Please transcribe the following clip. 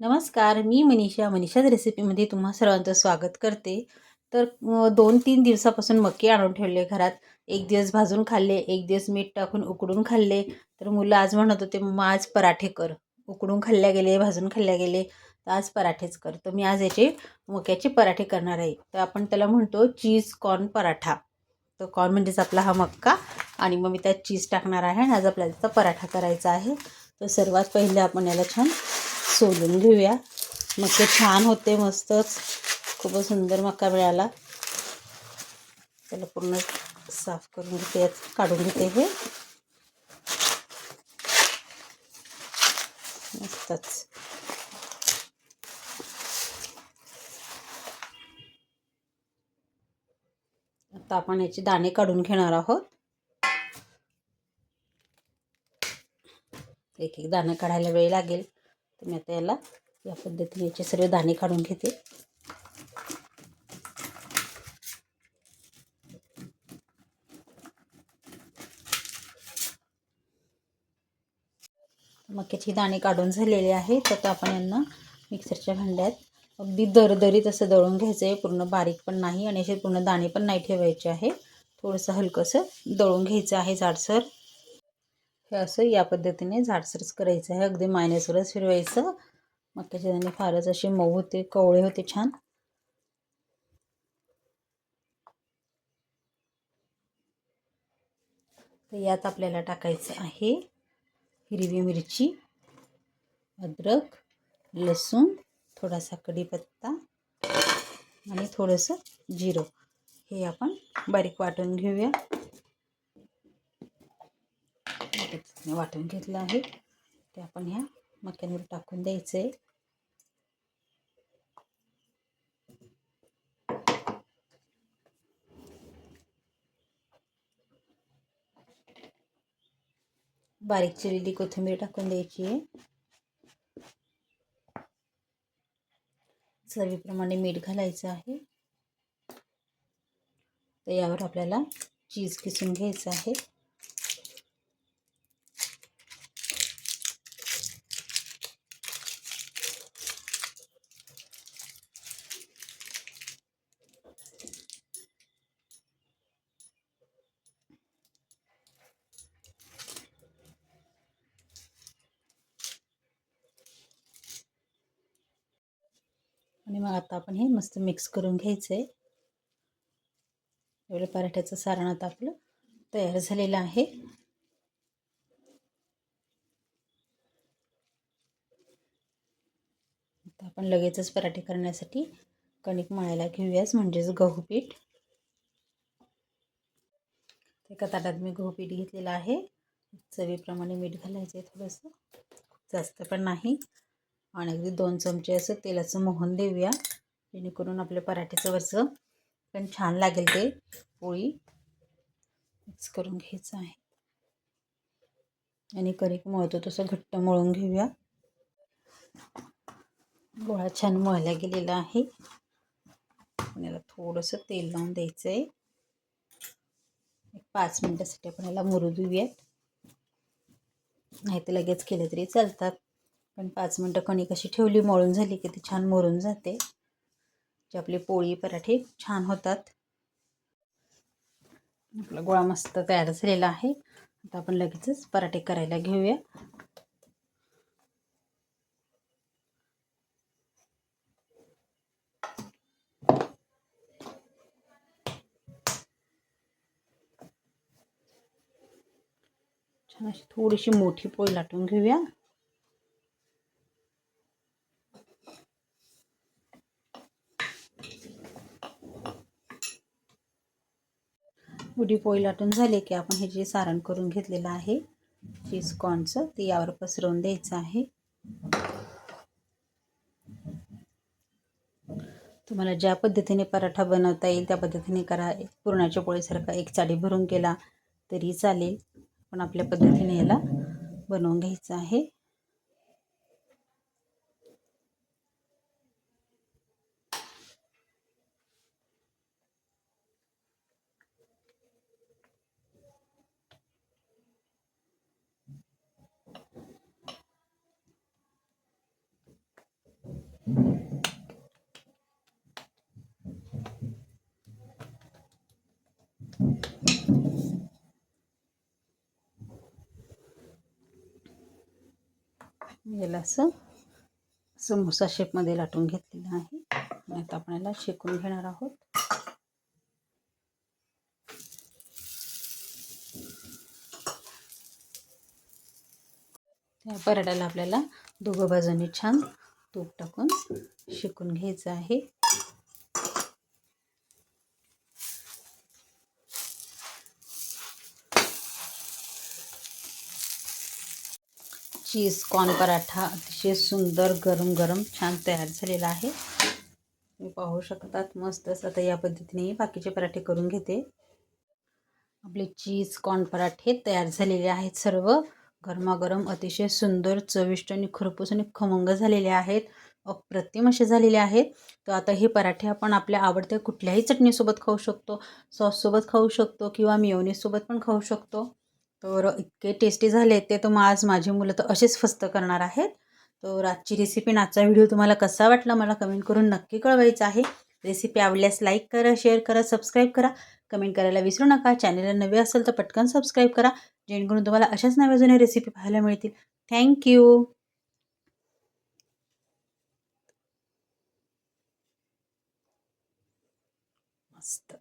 नमस्कार मी मनीषा. मनीषाच रेसिपीमध्ये तुम्हा सर्वांचं स्वागत करते. तर दोन तीन दिवसापासून मके आणून ठेवले घरात. एक दिवस भाजून खाल्ले एक दिवस मीठ टाकून उकडून खाल्ले. तर मुलं आज म्हणत होते मग आज पराठे कर. उकडून खाल्ल्या गेले भाजून खाल्ल्या गेले तर आज पराठेच कर. तर मी आज याचे मक्याचे पराठे करणार आहे. तर आपण त्याला म्हणतो चीज कॉर्न पराठा. तर कॉर्न म्हणजेच आपला हा मक्का. आणि मग मी त्यात चीज टाकणार आहे आणि आज आपल्याला त्याचा पराठा करायचा आहे. तर सर्वात पहिले आपण याला छान सोलून घेऊया. मक्के छान होते मस्तच. खूपच सुंदर मका मिळाला. त्याला पूर्ण साफ करून घेते काढून घेते हे. मस्तच. आता आपण याचे दाणे काढून घेणार आहोत. एक एक दाणं काढायला वेळ लागेल. तर मी आता याला या पद्धतीने याचे सर्व दाणे काढून घेते. मक्याची दाणे काढून झालेले आहे. तर आपण यांना मिक्सरच्या भांड्यात अगदी दरदरीत असं दळून घ्यायचं आहे पूर्ण बारीक पण नाही आणि असे पूर्ण दाणे पण नाही ठेवायचे आहे. थोडंसं हलकंसं दळून घ्यायचं आहे जाडसर. हे असं या पद्धतीने झाडसरच करायचं आहे. अगदी मायनसवरच फिरवायचं. मग त्याच्या त्याने फारच असे मऊ होते कवळे होते छान. तर यात आपल्याला टाकायचं आहे हिरवी मिरची अद्रक लसूण थोडासा कढीपत्ता आणि थोडंसं जिरं. हे आपण बारीक वाटून घेऊया. वाटून घेतलं आहे. ते आपण ह्या मक्यांवर टाकून द्यायचं आहे बारीक चिरलेली कोथिंबीर टाकून द्यायची आहे. चवीप्रमाणे मीठ घालायचं आहे. तर यावर आपल्याला चीज किसून घ्यायचं आहे. आणि मग आता आपण हे मस्त मिक्स करून घ्यायचं आहे एवढं पराठ्याचं सारण आता आपलं तयार झालेलं आहे. आता आपण लगेचच पराठे करण्यासाठी कणिक मळायला घेऊयाच म्हणजेच गहू पीठ. एका ताटात मी गहू पीठ घेतलेलं आहे. चवीप्रमाणे मीठ घालायचं आहे थोडंसं जास्त पण नाही. आणि अगदी दोन चमचे असं तेलाचं मोहन देऊया. जेणेकरून आपल्या पराठ्याचं वरचं पण छान लागेल ते पोळी. मिक्स करून घ्यायचं आहे. आणि कणिक मळतो तसं घट्ट मळून घेऊया. गोळा छान मळला गेलेला आहे. याला थोडंसं तेल लावून द्यायचं आहे एक पाच मिनटासाठी आपण याला मुरू देऊयात. नाही तर लगेच केलं तरी चालतात. पण पाच मिनटं कणिक अशी ठेवली मळून झाली की ती छान मरून जाते. जे आपले पोळी पराठे छान होतात. आपला गोळा मस्त तयार झालेला आहे. आता आपण लगेचच पराठे करायला घेऊया. छान अशी थोडीशी मोठी पोळी लाटून घेऊया. उडी पोळी लाटून झाले की आपण हे जे सारण करून घेतलेलं आहे चीज कॉर्नचं ते यावर पसरवून द्यायचं आहे. तुम्हाला ज्या पद्धतीने पराठा बनवता येईल त्या पद्धतीने करा. पुरणाच्या पोळीसारखा एक चाडी भरून केला तरी चालेल पण आपल्या पद्धतीने याला बनवून घ्यायचं आहे. याला असं समोसा शेपमध्ये लाटून घेतलेलं आहे. आणि आता आपण याला शेकून घेणार आहोत. त्या पराठ्याला आपल्याला दोघं बाजूंनी छान तूप टाकून शेकून घ्यायचं आहे. चीज कॉर्न पराठा अतिशय सुंदर गरम गरम छान तयार झालेला आहे. तुम्ही पाहू शकतात मस्तच आता या पद्धतीने बाकीचे पराठे करून घेते. आपले चीज कॉर्न पराठे तयार झालेले आहेत सर्व. गरमागरम अतिशय सुंदर चविष्ट आणि खरपूस आणि खमंग झालेले आहेत. अप्रतिम असे झालेले आहेत. तर आता हे पराठे आपण आपल्या आवडत्या कुठल्याही चटणीसोबत खाऊ शकतो. सॉससोबत खाऊ शकतो किंवा मिओनीसोबत पण खाऊ शकतो. तर इतके टेस्टी झाले ते तर मग आज माझी मुलं तर असेच फस्त करणार आहेत. तर आजची रेसिपी आजचा व्हिडिओ तुम्हाला कसा वाटला मला कमेंट करून नक्की कळवायचं आहे. रेसिपी आवडल्यास लाईक करा शेअर करा सबस्क्राईब करा. कमेंट करायला विसरू नका. चॅनलला नवे असेल तर पटकन सबस्क्राईब करा. जेणेकरून तुम्हाला अशाच नव्या जुन्या रेसिपी पाहायला मिळतील. थँक्यू मस्त.